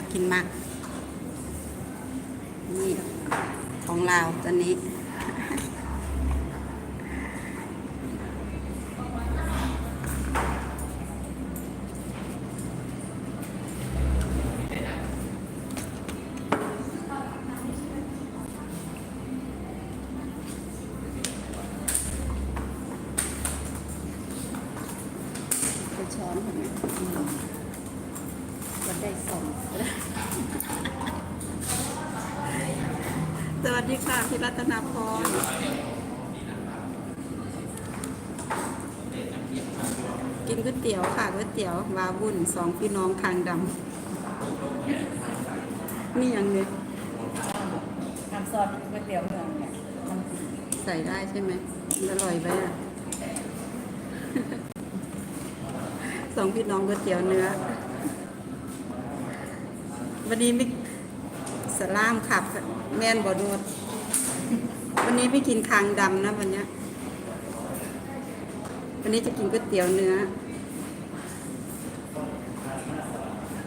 ากินมาก นี่ ของเราตอนนี้ ไปช้อนคนนี้ก็ได้สองสวัสดีค่ะพี่ รัตนาพรกินก๋วยเตี๋ยวค่ะก๋วยเตี๋ยววาวุ่นสองพี่น้องคางดำนี่ยังเนี่ยทำซอสก๋วยเตี๋ยวเมืองเนี่ยมันใส่ได้ใช่ไหมมันอร่อยไหมอะสองพี่น้องก๋วยเตี๋ยวเนื้อ วันนี้ไม่สลามขับ แม่นบอดวดวั นนี้ไม่กินคางดำนะวันนี้วันนี้จะกินก๋วยเตี๋ยวเนื้อ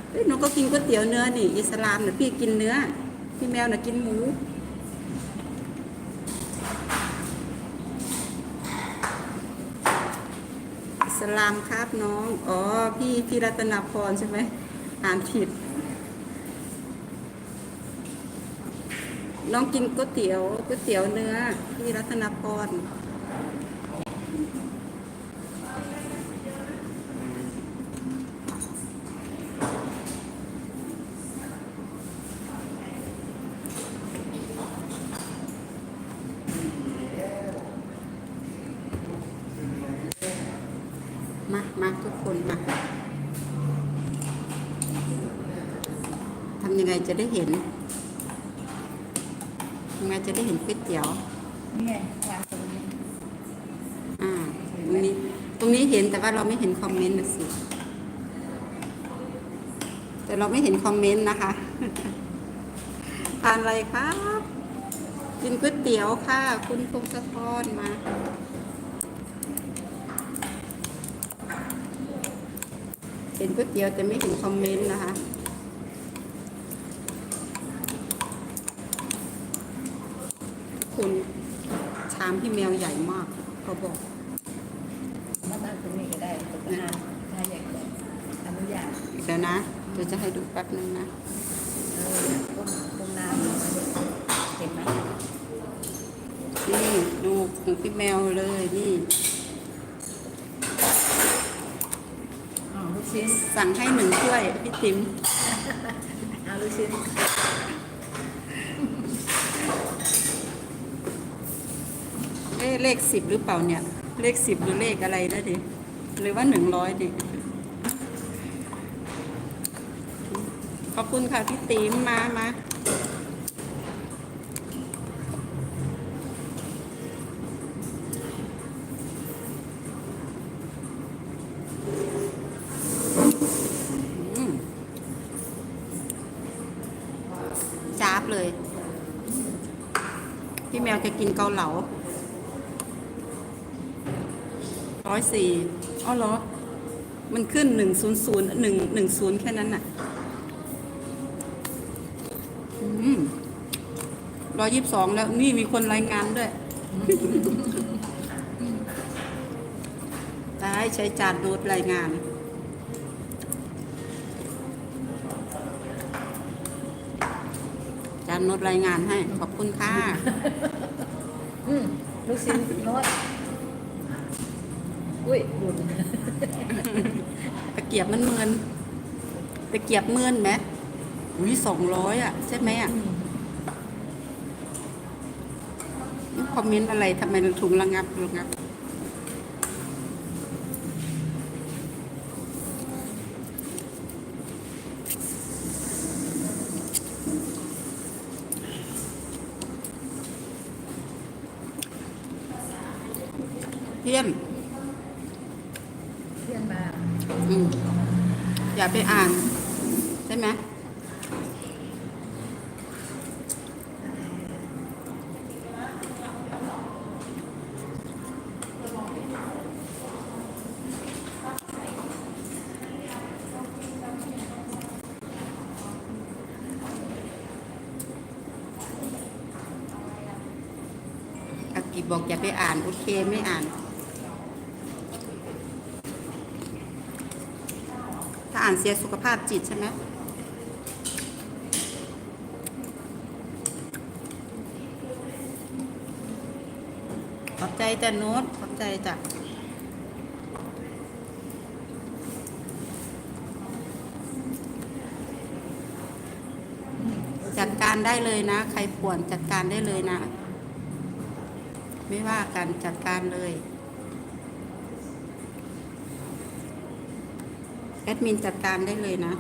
เอ้ยหนูก็กินก๋วยเตี๋ยวเนื้อนี่อิสลามเนี่ยพี่กินเนื้อ พี่แมวนะกินหมูอิสลามครับน้อง อ๋อ พี่พี่รัตนพรใช่ไหมอ่านผิด น้องกินก๋วยเตี๋ยวก๋วยเตี๋ยวเนื้อที่รัตนพร มา มาทุกคนมา ทำยังไงจะได้เห็นยังไงจะ ได้เห็นก๋วยเตี๋ยวนี่ไงวางตรงนี้อ่าตรงนี้ตรงนี้เห็นแต่ว่าเราไม่เห็นคอมเมนต์นะสิแต่เราไม่เห็นคอมเมนต์นะคะทานอะไรครับกินก๋วยเตี๋ยวค่ะ คุณพงศธรมาเห็นก๋วยเตี๋ยวแต่ไม่เห็นคอมเมนต์นะคะ คุณชามพี่แมวใหญ่มากเขาบอกมาตั้งตรงนี้ก็ได้ตรงนั้นถ้าอยากจะอนุญาตเดี๋ยวนะเดี๋ยวจะให้ดูแป๊บนึงนะเออตรงตรงน้ำเห็นไหมนี่ดูของพี่แมวเลยนี่อ๋อลูกชิ้นสั่งให้หนึ่งถ้วยพี่ติ๋มเอาลูกชิ้น อ๊ะเลขสิบหรือเปล่าเนี่ย เลขสิบหรือเลขอะไรนะดิหรือว่าหนึ่งร้อยดิขอบคุณค่ะพี่ติ๋มมามาอืมจ้าบเลย พี่แมวจะกินเกาเหลา ร้อยสี่อ๋อเหรอ มันขึ้นหนึ่งศูนย์ศูนย์หนึ่งหนึ่งศูนย์แค่นั้นน่ะร้อยยี่สิบสองแล้วนี่มีคนรายงานด้วยได้ใช้จานดูดรายงานจานโนดรายงานให้ ขอบคุณค่ะลูกชิ้นโน้ต อุ้ยบุญตะเกียบมันเมินตะเกียบเมินไหมอุ้ยสองร้อยอะ ใช่ไหมอะนี่คอมเมนต์อะไรทำไมถุงระงับระงับ เพี้ยน เพื่อนมา อืมอย่าไปอ่าน ใช่ไหม กี บอกอย่าไปอ่าน โอเคไม่อ่าน ถ้าอ่านเสียสุขภาพจิตใช่ไหมขอบใจจ้ะโน้ตขอบใจจ้ะจัดการได้เลยนะ ใครป่วนจัดการได้เลยนะ ไม่ว่ากันจัดการเลย แอดมินจัดการได้เลยนะ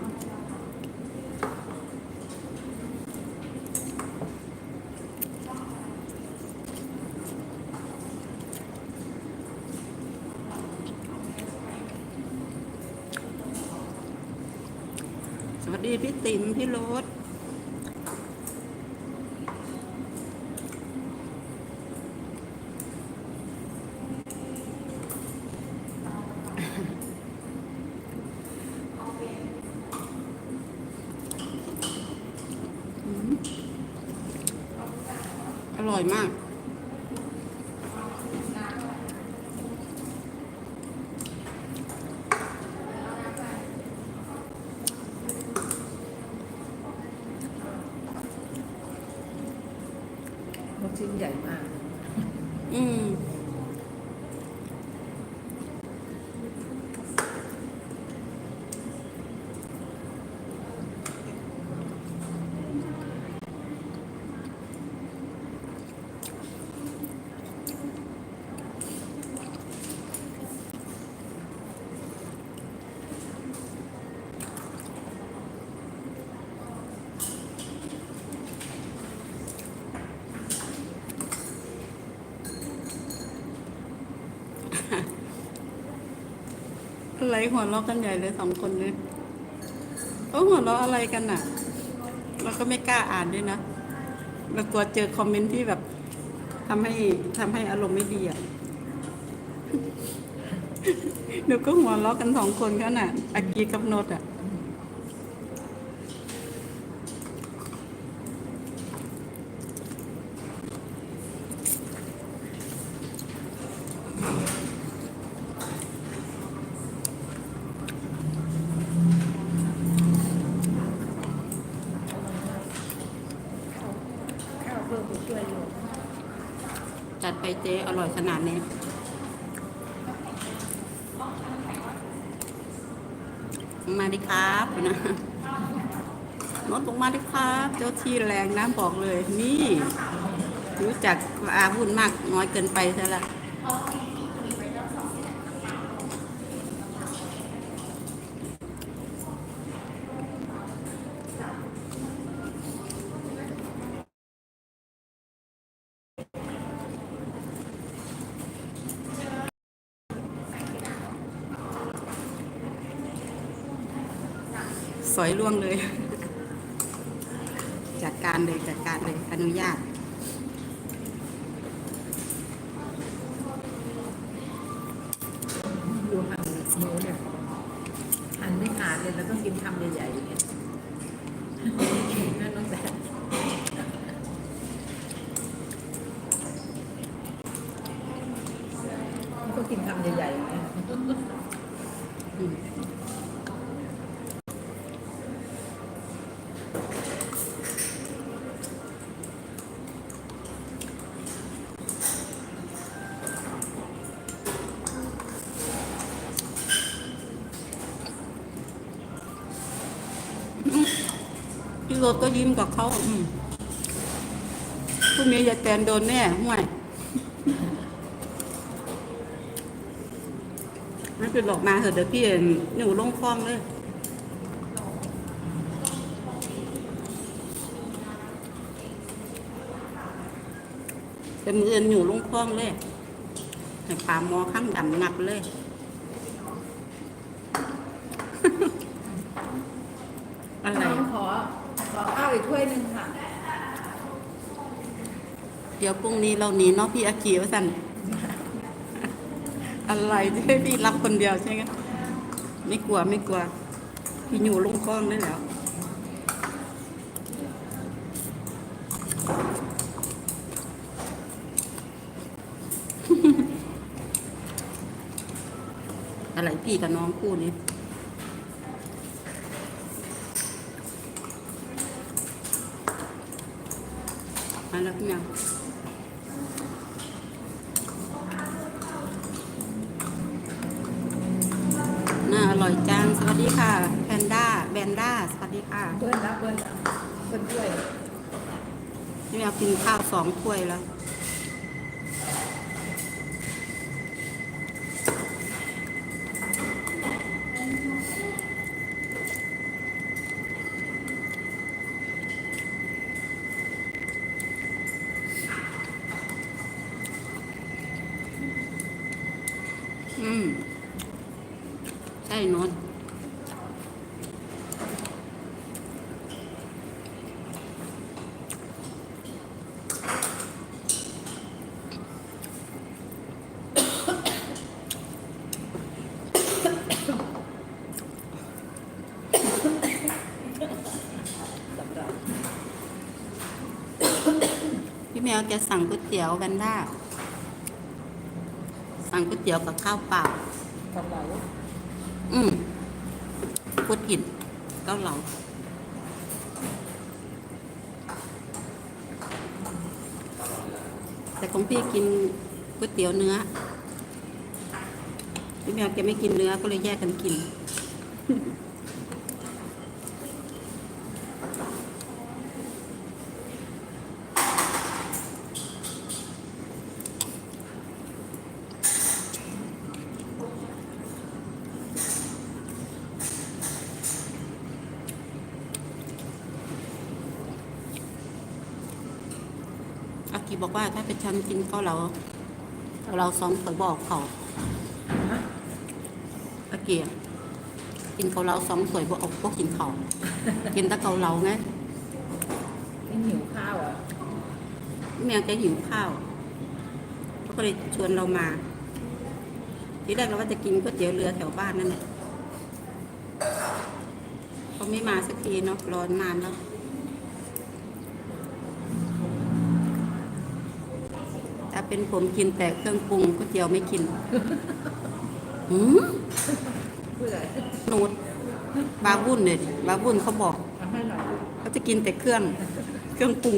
สวัสดีพี่ติ๋มพี่รส อร่อยมาก ลูกชิ้นใหญ่มาก อืม อะไรหัวเราะกันใหญ่เลยสองคนเลยก็หัวเราะอะไรกันน่ะ เราก็ไม่กล้าอ่านด้วยนะเรากลัวเจอคอมเมนต์ที่แบบทำให้ทำให้อารมณ์ไม่ดีอะเดี๋ยวก็หัวเราะกันสองคนเขาน่ะอากีกับโนดอะ ข้าวเพิ่มไปช่วยอยู่ จัดไปเจ๊อร่อยขนาดนี้ มาดิครับนะนดลงมาดิครับ เจ้าที่แรงนะบอกเลย นี่ รู้จักอาวุ่นมากน้อยเกินไปซะละส อยล่วงเลย จัดการเลยจัดการเลยอนุญาตดูหั่นหมูเนี่ยหั่นไม่ขาดเลยแล้วก็กินคำใหญ่ๆอย่างเงี้ยนั่นน้องแต่ก็กินคำใหญ่ๆอย่างเงี้ย อืมพี่โรดก็ยิ้มกับเขาอืมพรุ่งนี้ยายแตนโดนแน่ห่วย ไม่เป็นหรอกมาเถอะเดี๋ยวพี่หนูลงคลองเลยแต่มืออื่นอยู่ลงคลองเลยให้ปลาหมอข้างดำงับเลย ดี๋ยวพรุ่งนี้เราหนีเนาะพี่อากีวสันอะไรที่พี่รับคนเดียวใช่ไหมไม่กลัวไม่กลัว พี่อยู่ลงกล้องได้แล้วอะไรพี่กับน้องคู่นี้ นด้าสวัสดีค่ะเบิ้ลนะเบิ้ลนะเบิ้ลด้วยพี่แมวกินข้าวสองถ้วยแล้ว อืม ใช่นนพี่แมว จะสั่งก๋วยเตี๋ยวแวนด้าสั่งก๋วยเตี๋ยวกับข้าวเปล่ากระเป๋าอืมพูดกินเก็เหลาแต่ของพี่กินก๋วยเตี๋ยวเนื้อพี่แมวแกไม่กินเนื้อก็เลยแยกกันกิน อากีบอกว่าถ้าเป็น ฉันกินเก็เหลาเราสองเคยบอกเขาฮะอากีอะกินเกาเหลาสองถ้วยบอกก็กินเขาวกินแต่เกาเหลาไงไม่หิวข้าวอะแมวแกหิวข้าวเขาก็เลยชวนเรามา ทีแรกเราว่าจะกินก๋วยเตี๋ยวเรือแถวบ้านนั่นแหละเขาไม่มาสักทีเนาะรอนนานแล้ว ถ้า เป็นผมกินแต่เครื่องปรุงก๋วยเตี๋ยวไม่กินหืมเพื่อนูดบาบุ่นเนี่ยดิบาบุ่นเขาบอกทำให้หน่อยเขาจะกินแต่เครื่อง เครื่องปรุง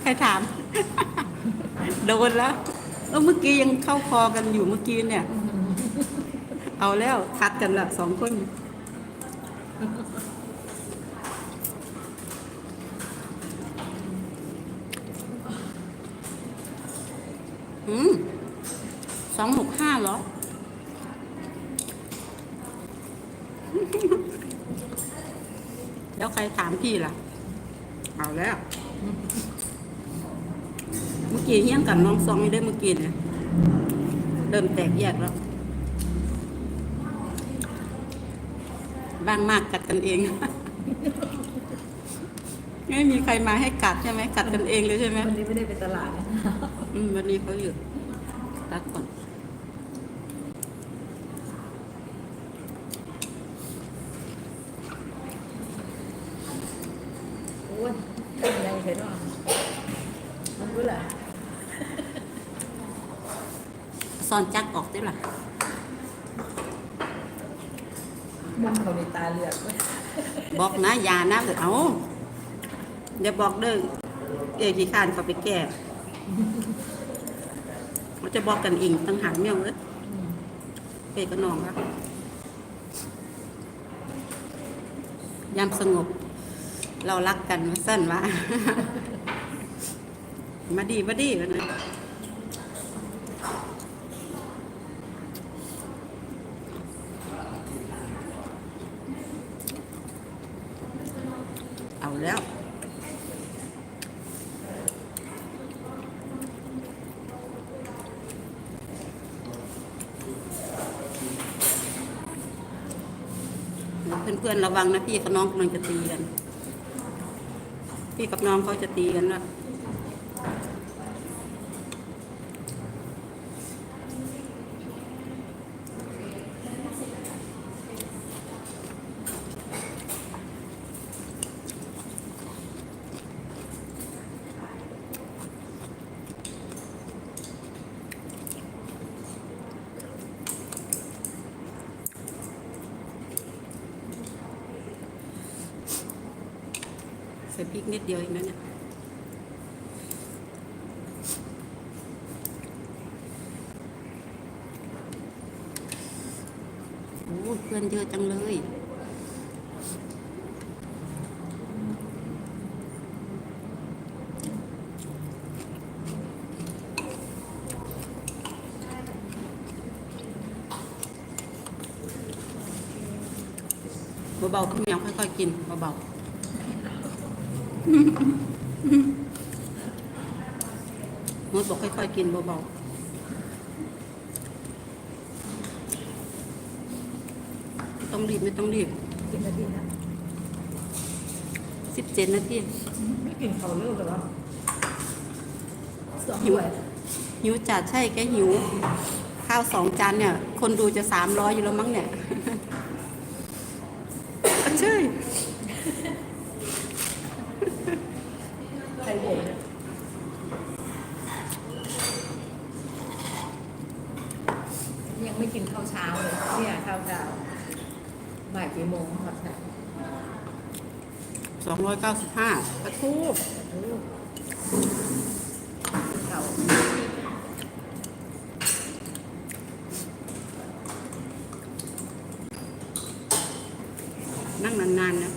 ใครถาม โดนแล้วเออเมื่อกี้ยังเข้าคอกันอยู่เมื่อกี้เนี่ย เอาแล้วคัดกันละสองคน อืมส องหกห้าเหรอ แล้วใครถามพี่ล่ะ เอาแล้ว เมื่อกี้เฮี้ยงกับน้องซองไม่ได้เมื่อกี้เนี่ยเริ่มแตกแยกแล้ว บ้างมากกัดกันเอง ไม่มีใครมาให้กัดใช่ไหมกัดกันเองเลยใช่ไหมวันนี้ไม่ได้ไปตลาดนะอืมวันนี้เขาหยุดตักก่อน โอ้ยเป็นไงเห็นว่ามันรู้แหละ ซ่อนจักออกได้หรอ มุมเขาในตาเลือดเว้ย บอกนะอยานะเดี๋ยวเอา เดี๋ยวบอกเด้อเอ๋ขี้ขานเขาไปแก้เขาจะบอกกันเองตั้งหากเมี่ยวเลยอืมเปก็นองครับยามสงบ เรารักกันมาสั้นวะมาดีมาดีนะเอาแล้ว เพื่อนๆระ วังนะพี่กับน้องกำลังจะตีกัน พี่กับน้องเขาจะตีกันแล้ว ใส่พริกนิดเดียวเองนะเนี่ยโอ้เพื่อนเยอะจังเลยเบาๆพี่เหมียวค่อยๆกินเบาๆ มดบอกค่อยๆกินเบาๆไม่ต้องรีบไม่ต้องรีบกินนาทีนะสิบเจ็ดนาทีไม่กินเขาเลิกหรอสองหิวถ้วยหิวจัดใช่แกหิว ข้าวสองจานเนี่ย คนดูจะสามร้อยอยู่แล้วมั้งเนี่ย ใช่ ใครเด็กนะยังไม่กินข้าวเช้าเลยเนี่ยข้าวเช้าบ่ายกี่โมงครับเนี่ย สองร้อย เก้าสิบห้าปะทูเขานั่งนานๆนะ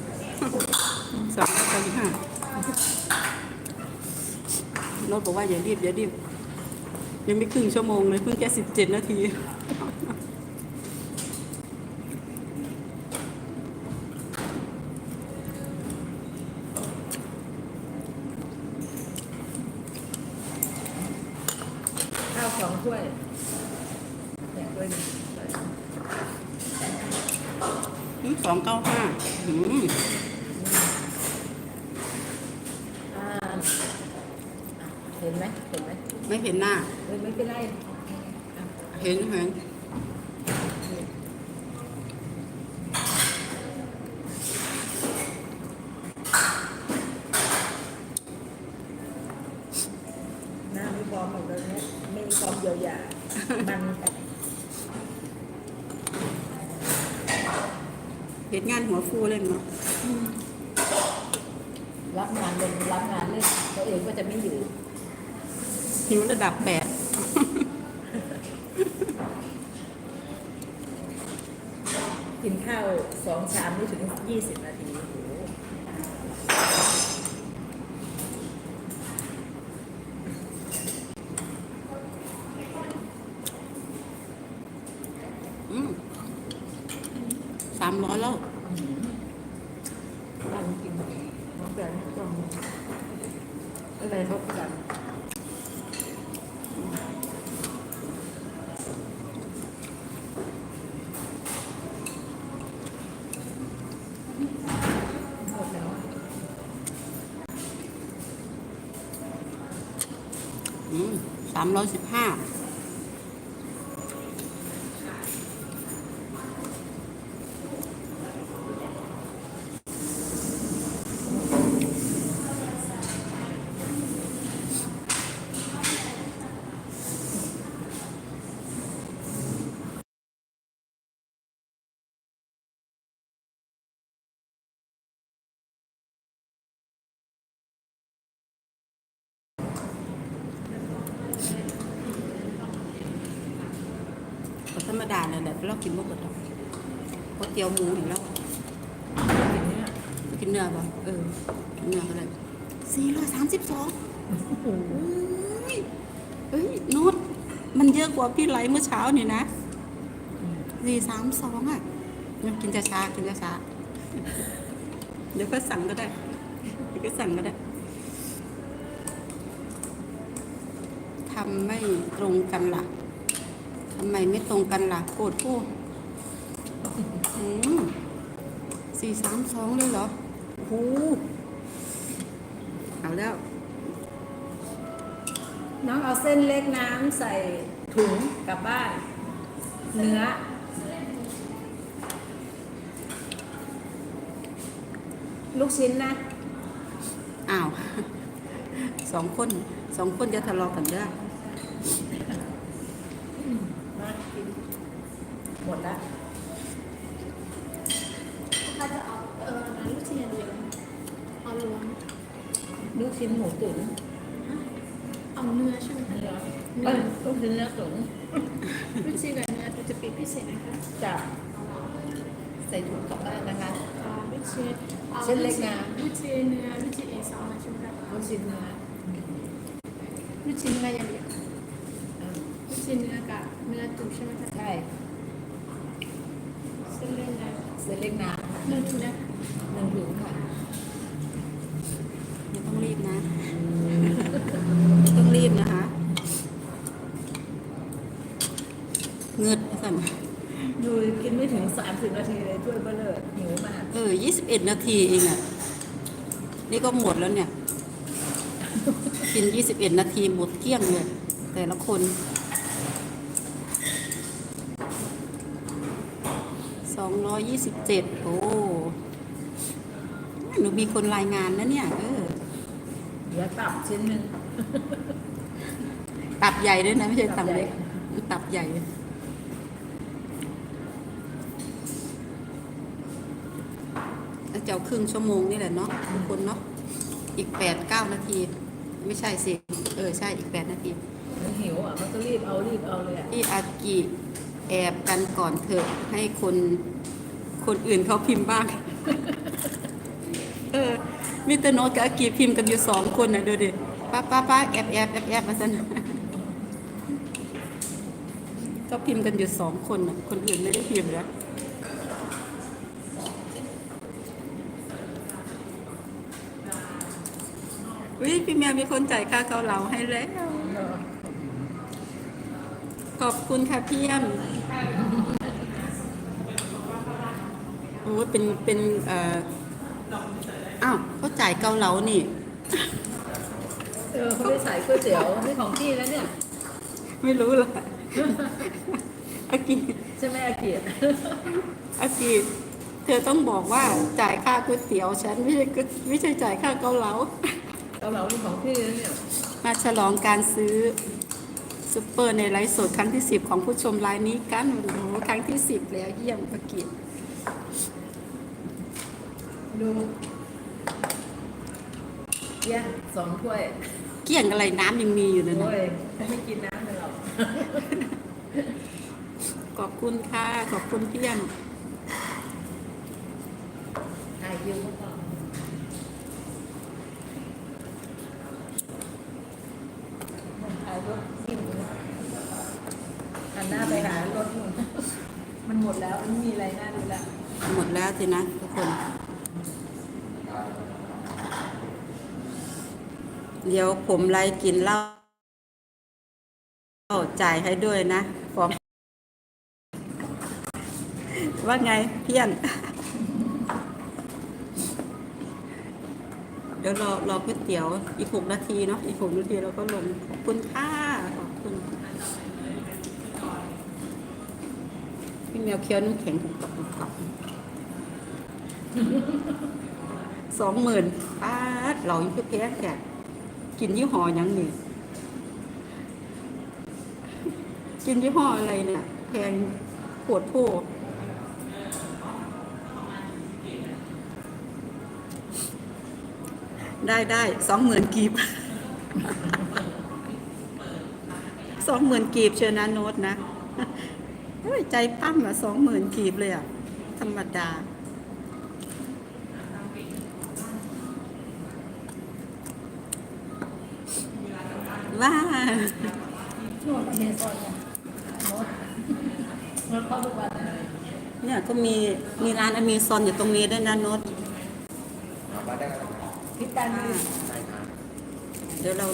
สองร้อยเก้าสิบห้าโน้ตบอกว่าอย่ารีบอย่ารีบ ยังไม่ครึ่งชั่วโมงเลยเพิ่งแค่สิบเจ็ดนาที ข้าวสอง ถ้วยเนี่ยถ้วยหนึงสองเก้าห้าอ่าเห็นไหมเห็นไหมไม่เห็นหน้า เออไม่เป็นไรอะเห็นเห็น หน้าไม่พร้อมหรอกเลยเนี่ยไม่มีความเยียวยามันแต่ เห็นงานหัวฟูเลยเนาะ รับงานเลยรับงานเลยตัวเองก็จะไม่อยู่ หิว ระดับแปดกินข้าวสองชามไม่ถึงยี่สิบนาทีโอ้โห อืมสามร้อยแล้ว นั่งกินน้องแบงค์ก็อะไรเขากัน หมดแล้ว อืมสามร้อยสิบห้า ก็ธรรม ดาเลยแหละเรากินบ่หมดหรอกก๋วยเตี๋ยวหมูอีกแล้วกินเนี่ยกินเนื้อป่เออกินเนื้อก็ได้สี่ร้อยสามสิบสองเฮ้ยนุชมันเยอะกว่าพี่ไหลเมื่อเช้านี่นะสี่สามสองอะงั้นกินช้ากินจะช้าเดี๋ยวก็สั่งก็ได้เดี๋ยวก็สั่งก็ได้ทำไม่ตรงกันล่ะ ทำไมไม่ตรงกันล่ะโกรธผู้อืมสี่สามสองเลยเหรอโอ้โหเอาแล้ว น้องเอาเส้นเล็กน้ำใส่ถุงกลับบ้าน เนื้อ ลูกชิ้นนะอ้าวสองคนสองคนจะทะเลาะกันได้ อมากินหมดละถ้าจะเอาเออร้านลูกชิ้นอย่างเดียวเอารวมลูกชิ้นหมูตุ๋นเอาเนื้อใช่ไหมคะเนื้อเอ้ยลูกชิ้นเนื้อตุ๋นลูกชิ้นกับเนื้อจะเป็นพิเศษนะคะจะใส่ถุงกลับบ้านนะคะอ่าลูกชิ้นอ่าเส้นเล็กนะลูกชิ้นเนื้อลูกชิ้นเอซองใช่ไหมคะลูกชิ้นเนื้อลูกชิ้นเนื้ออย่างเดียวอ่าลูกชิ้นเนื้อ กับเนื้อตุ๋นใช่ไหมคะใช่เส้นเล็กนะเส้นเล็กน้หนึ่งถุงนะคะำหนึ่งถุงค่ะไม่ต้องรีบนะไม่ต้องรีบนะคะเงืดสั่นดูกินไม่ถึงสามสิบนาทีเลยถ้วยเบลเลอร์หิวมากเออยี่สิบเอ็ดนาทีเองอะ นี่ก็หมดแล้วเนี่ย กินยี่สิบเอ็ดนาทีหมดเกลี้ยงเลยแต่ละคน สอง ร้อยยี่สิบเจ็ดโอ้หนูมีคนรายงานนะเนี่ย เออเดี๋ยวตับชิ้นหนึ่งตับใหญ่ด้วยนะ ไม่ใช่ตัตับบใหญ่เล็กตับใหญ่แล้วจะเอาครึ่งชั่วโมงนี่แหละเนาะทุกคนเนาะอีกแปดเก้านาที ไม่ใช่สิ เออ ใช่อีกแปดนาทีมันหิวอะมันก็รีบเอารีบเอาเลยอะที่อากิแอบกันก่อนเถอะให้คน คนอื่นเขาพิมพ์บ้าง เออมิเตรโนกับอากิพิมพ์กันอยู่สองคนนะดูดิป้าป้าป้าแอบแอบแอบแอบมาสันก็พิมพ์กันอยู่สองคนนะคนอื่นไม่ได้พิมพ์แล้ววิพี่แมวมีคนจ่ายค่าเกาเหลาให้แล้ว ขอบคุณค่ะพี่ยม อ้เป็นเป็นเอ่ออ้าวเขาจ่ายเกาเหลานี่ เออเขาไม่ใส่ก๋วยเตี๋ยวนี่ของพี่แล้วเนี่ย ไม่รู้ละอากิใช่ไหมอาเกียรติอากิเธอต้องบอกว่าจ่ายค่าก๋วยเตี๋ยวฉันไม่ใช่ก๋วยไม่ใช่จ่ายค่าเกาเหลาเกาเหลานี่ของพี่แล้วเนี่ย มาฉลองการซื้อซูเปอร์ในไลฟ์สดครั้งที่สิบของผู้ชมรายนี้กันโอ้โหครั้งที่สิบแล้วเยี่ยมอากิ ดูเยี่ยสองถ้วยเกลี้ยงอะไรน้ำยังมีอยู่เลยนะโอ้ยไม่กินน้ำเลยหรอกขอบคุณค่ะ ขอบคุณพี่ยมถ่ายคิวเขาก่อนถ่ายรถซิ่งหันหน้าไปหารถหนุ่มมันหมดแล้วมันไม่มีอะไรน่าดูแล้วหมดแล้วสินะทุกคน เดี๋ยวผมไล่กินเหล้าจ่ายให้ด้วยนะฟอมว่าไงเพี้ยน เดี๋ยวรอรอก๋วยเตี๋ยวอีกหกนาทีเนาะอีกหกนาทีเราก็ลงขอบคุณค่ะขอบคุณพี่แมวเคี้ยวน้ำแข็งของกับกับสองหมื่นป้าเรายิ่งแพ้ยแก กินยี่ห้อยังนี่กินยี่ห้ออะไรเนี่ยแพงปวดโพได้ได้สองหมื่นกีบสองหมื่นกีบเชิญนะโน้ตนะใจปั้มอะสองหมื่นกีบเลยอะธรรมดา ว่าโน่นอเมซอนเนี่ยรถรถเข้าทุกวันเลยเนี่ยก็มีมีร้านอเมซอนอยู่ตรงนี้ด้วยนะโน้ตพิตันอ่าเดี๋ยวเรา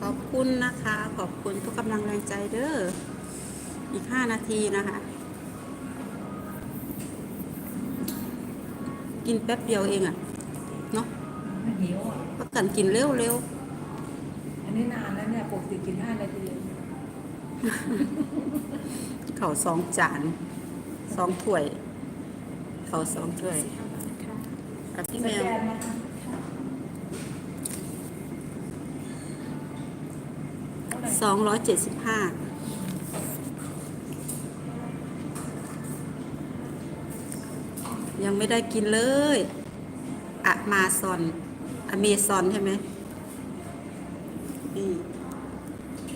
ขอบคุณนะคะ ขอบคุณทุกกำลังแรงใจเด้ออีกห้านาทีนะคะ กินแป๊บเดียวเองอะเนาะมันหิวอะพักกันกินเร็วเร็วอันนี้นานแล้วเนี่ยปกติกินห้านาทีๆเขาวสองจานสองถ้วย เขาวสองถ้วยค่ะอะพี่สแมวแกนนะคะเท่าไหร่สองร้อยเจ็ดสิบห้า ยังไม่ได้กินเลยอะมาซอนอเมซอนใช่ไหมนี่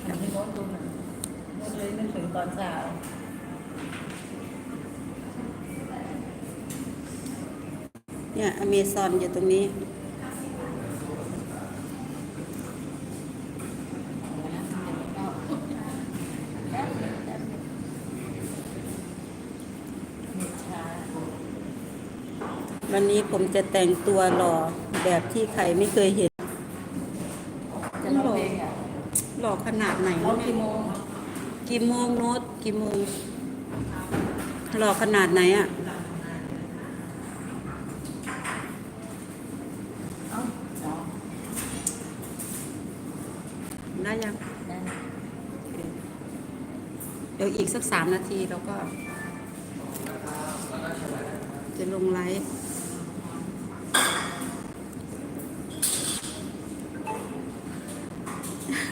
ทำให้โน้ตดูหน่อยโน้ตเลยนึกถึงตอนเช้าเนี่ยอเมซอนอยู่ตรงนี้ วันนี้ผมจะแต่งตัวหล่อแบบที่ใครไม่เคยเห็นจะร้องเพลงอะหล่อขนาดไหนร้องวะเนี่กี่ยโมงกี่โมงโน้ตกี่โมงหล่อขนาดไหนอะเอ้าอ๋อได้ยังได้เดี๋ยวอีกสักสามนาทีเราก็ จะลงไลฟ์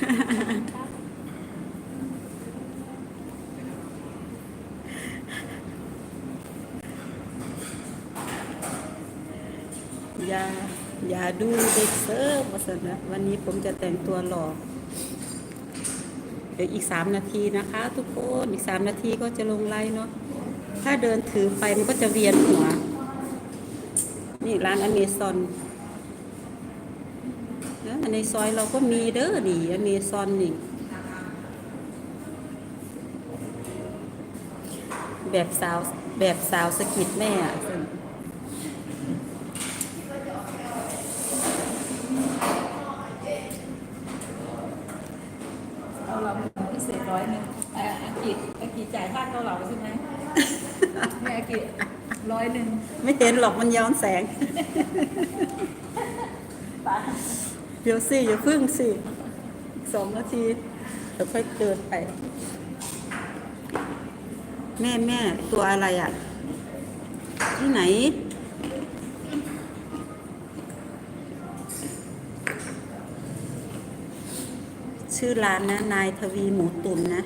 อย่าอย่าดูเด็กเซิร์ฟว่าสนะวันนี้ผมจะแต่งตัวหล่อเดี๋ยวอีกสามนาทีนะคะ ทุกคนอีกสามนาทีก็จะลงไลน์เนาะถ้าเดินถือไปมันก็จะเวียนหัว นี่ร้านอเมซอน ในซอยเราก็มีเด้อนี่อเมซอนนี่ แบบสาวแบบสาวสะกิดแม่อะเอาเราพิเศษร้อยหนึ่งอะอากิอากิจ่ายค่าเกาเหลาใช่ไหมแม่อากิร้อยหนึ่งไม่เห็นหรอกมันย้อนแสงป้า เดี๋ยวสิอย่าพึ่งสิสองนาทีเดี๋ยวค่อยเดินไป แม่แม่ตัวอะไรอะ ที่ไหน ชื่อร้านนะ นายทวีหมูตุ๋นนะ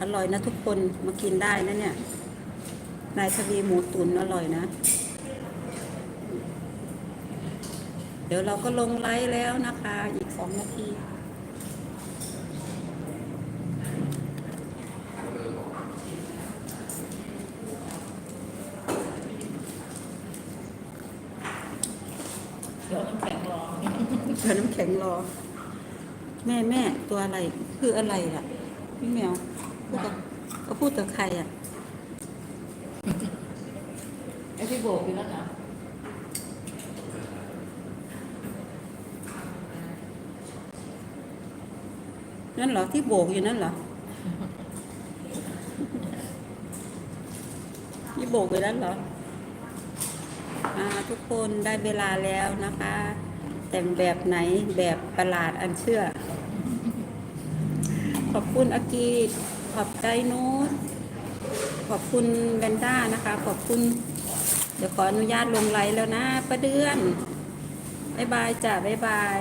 อร่อยนะทุกคนมากินได้นะเนี่ย นายทวีหมูตุ๋นอร่อยนะ เดี๋ยวเราก็ลงไลฟ์แล้วนะคะ อีกสองนาทีเดี๋ยวน้ำแข็งรอเดี๋ยวน้ำแข็งรอ แม่แม่ตัวอะไร คืออะไรล่ะ พี่แมวพูดกับเขาพูดกับใครอะ ไอ้ที่โบกอยู่แล้วนะ นั่นเหรอที่โบกอยู่นั่นเหรอที่โบกอยู่นั่นเหรอทุกคนได้เวลาแล้วนะคะ แต่งแบบไหนแบบประหลาดอันเชื่อ ขอบคุณอากีขอบใจนูตขอบคุณแบนด้านะคะ ขอบคุณ เดี๋ยวขออนุญาตลงไลน์แล้วนะประเดือน บ๊ายบายจ้ะ บ๊ายบาย